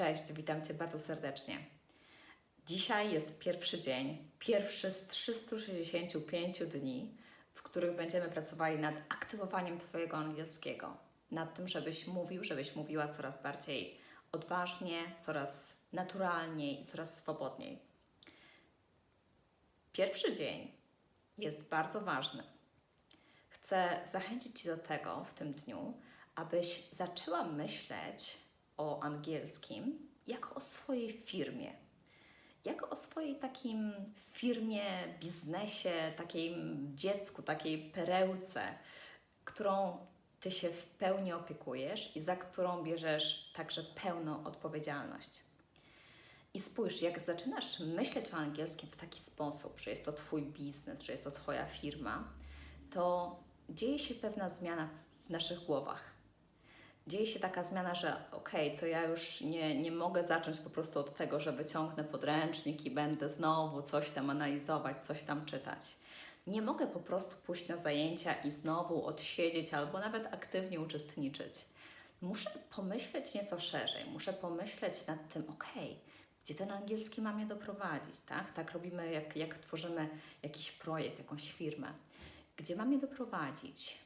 Cześć, witam Cię bardzo serdecznie. Dzisiaj jest pierwszy dzień, pierwszy z 365 dni, w których będziemy pracowali nad aktywowaniem Twojego angielskiego. Nad tym, żebyś mówił, żebyś mówiła coraz bardziej odważnie, coraz naturalniej i coraz swobodniej. Pierwszy dzień jest bardzo ważny. Chcę zachęcić Cię do tego w tym dniu, abyś zaczęła myśleć o angielskim jako o swojej firmie. Jako o swojej takim firmie, biznesie, takim dziecku, takiej perełce, którą Ty się w pełni opiekujesz i za którą bierzesz także pełną odpowiedzialność. I spójrz, jak zaczynasz myśleć o angielskim w taki sposób, że jest to Twój biznes, że jest to Twoja firma, to dzieje się pewna zmiana w naszych głowach. Dzieje się taka zmiana, że okej, to ja już nie, nie mogę zacząć po prostu od tego, że wyciągnę podręcznik i będę znowu coś tam analizować, coś tam czytać. Nie mogę po prostu pójść na zajęcia i znowu odsiedzieć albo nawet aktywnie uczestniczyć. Muszę pomyśleć nieco szerzej, muszę pomyśleć nad tym, okej, gdzie ten angielski ma mnie doprowadzić, tak? Tak robimy, jak, jak tworzymy jakiś projekt, jakąś firmę. Gdzie ma mnie doprowadzić?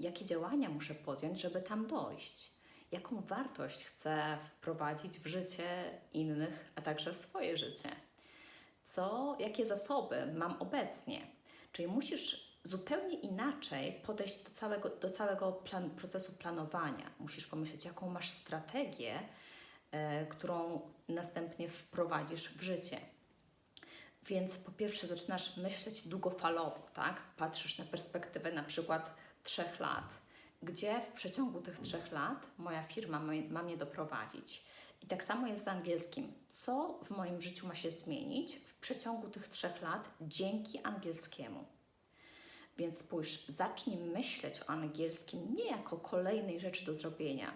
Jakie działania muszę podjąć, żeby tam dojść? Jaką wartość chcę wprowadzić w życie innych, a także w swoje życie? Co, jakie zasoby mam obecnie? Czyli musisz zupełnie inaczej podejść do całego, do całego plan, procesu planowania. Musisz pomyśleć, jaką masz strategię, e, którą następnie wprowadzisz w życie. Więc po pierwsze zaczynasz myśleć długofalowo, tak? Patrzysz na perspektywę na przykład trzech lat, gdzie w przeciągu tych trzech lat moja firma ma, mnie doprowadzić. I tak samo jest z angielskim. Co w moim życiu ma się zmienić w przeciągu tych trzech lat dzięki angielskiemu? Więc spójrz, zacznij myśleć o angielskim nie jako kolejnej rzeczy do zrobienia,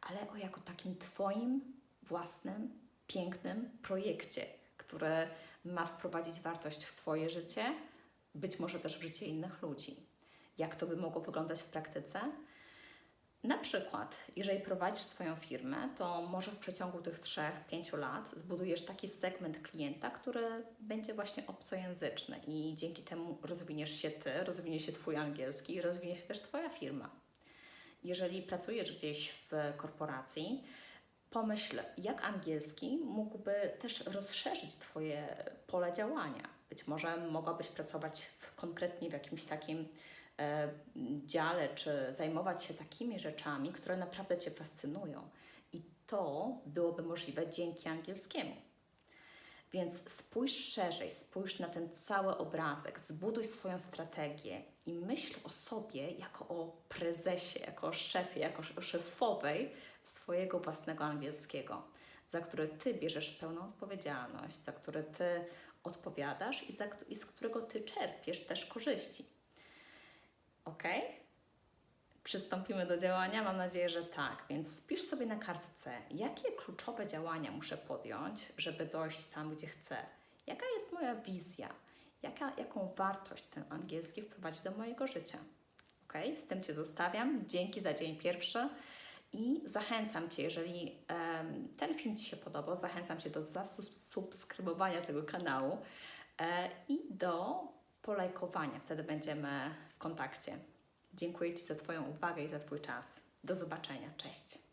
ale o jako takim Twoim własnym, pięknym projekcie, które ma wprowadzić wartość w Twoje życie, być może też w życie innych ludzi. Jak to by mogło wyglądać w praktyce? Na przykład, jeżeli prowadzisz swoją firmę, to może w przeciągu tych 3-5 lat zbudujesz taki segment klienta, który będzie właśnie obcojęzyczny i dzięki temu rozwiniesz się Ty, rozwinie się Twój angielski i rozwinie się też Twoja firma. Jeżeli pracujesz gdzieś w korporacji, pomyśl, jak angielski mógłby też rozszerzyć Twoje pole działania. Być może mogłabyś pracować w, konkretnie w jakimś takim e, dziale, czy zajmować się takimi rzeczami, które naprawdę Cię fascynują. I to byłoby możliwe dzięki angielskiemu. Więc spójrz szerzej, spójrz na ten cały obrazek, zbuduj swoją strategię i myśl o sobie jako o prezesie, jako o szefie, jako o szefowej swojego własnego angielskiego, za który ty bierzesz pełną odpowiedzialność, za który ty odpowiadasz i, za, i z którego ty czerpiesz też korzyści. Ok? Przystąpimy do działania? Mam nadzieję, że tak. Więc spisz sobie na kartce, jakie kluczowe działania muszę podjąć, żeby dojść tam, gdzie chcę. Jaka jest moja wizja? Jaka, jaką wartość ten angielski wprowadzi do mojego życia? Ok? Z tym Cię zostawiam. Dzięki za dzień pierwszy. I zachęcam Cię, jeżeli um, ten film Ci się podobał, zachęcam Cię do zasubskrybowania tego kanału e, i do polajkowania. Wtedy będziemy w kontakcie. Dziękuję Ci za Twoją uwagę i za Twój czas. Do zobaczenia. Cześć.